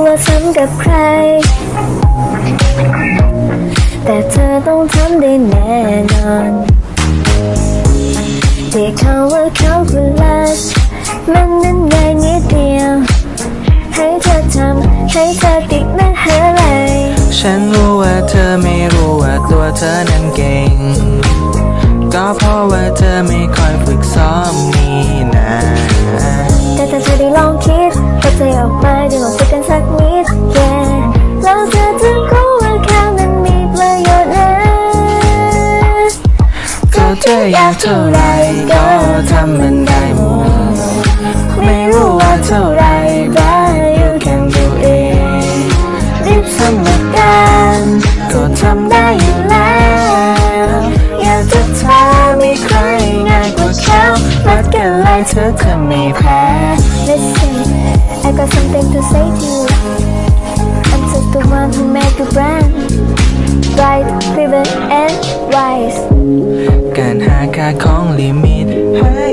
ลัวซ้ำกับใคร แต่เธอต้องทำได้แน่นอนเรียกเขาว่าเขาคือลักมันนั้นง่ายนิดเดียว ให้เธอทำให้เธอติดมาหาอะไรฉันรู้ว่าเธอไม่รู้ว่าตัวเธอนั้นเก่ง ก็เพราะว่าเธอไม่ค่อยฝึกซ้อมนี่นะแต่ถ้าเธอได้ลองคิดก็ใจออกมาได้ลอง เธอยากเท่าไรก็ทำมันได้หมดไม่รู้ว่าเท่าไร but you can do it รีบทำมากันก็ทำได้อยู่แล้ว อยากจะเธอมีใครง่ายกว่าเขารักกันเลยเธอจะไม่แพ้ Listen I got something to say to you I'm just the one who make you brand Right, pivot and wise ค่าของลิมิตให้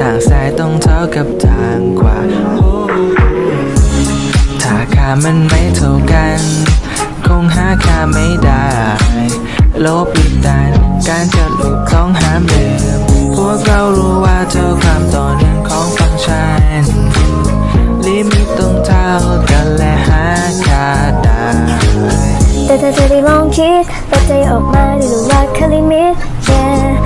ทางซ้ายต้องเท่ากับทางขวาถ้าค่ามันไม่เท่ากัน คงหาค่าไม่ได้ ลบหรือตันการจะหลุดต้องห้ามลืมพวกเรารู้ว่าเท่าความต่อเนื่องของฟังก์ชันลิมิตต้องเท่ากันและหาค่าได้แต่เธอได้ คิดเปิดใจออกมาได้รู้ว่าคาลิมิต yeah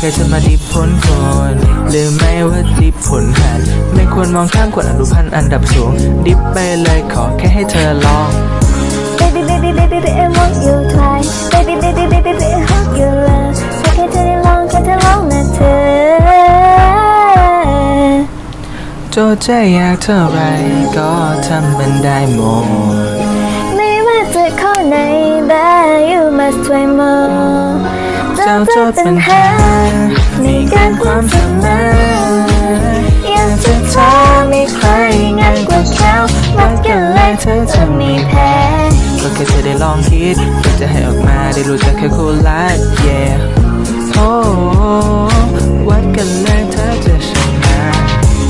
ให้เธอมาดิบผลก่อนลืมไหมว่าดิบผลหันไม่ควรมองข้ามกฎอนุพันธ์อันดับสูง ดิบไปเลยขอแค่ให้เธอลอง Baby baby baby baby I want you try Baby baby baby baby I hope you love แค่เธอได้ลองแค่เธอลองนะเธอโจทย์จะยากเท่าไรก็ทำมันได้หมดาจทย์ปัญหามีการความสามารถอยากจะเธอมีใครง่ายกว่าเขารักกันเลยเธอจะไม่แพ้ก็แค่เธอได้ลองคิดก็จะให้ออกมาได้รู้จักแค่คู่รัก yeah โอ้วัดกันเลยเธอจะชนะ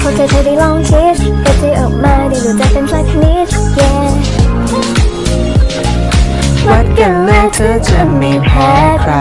พอเธอเธอได้ลองคิดก็จะออกมาได้รู้จักกันสักนิด yeah วัดกันเลยเธอจะไม่แพ้ใคร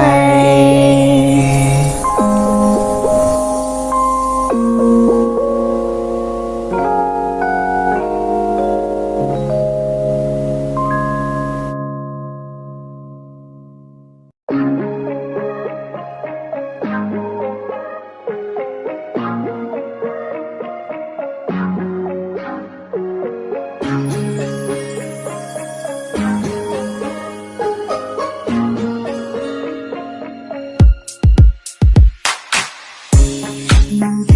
Mm-hmm.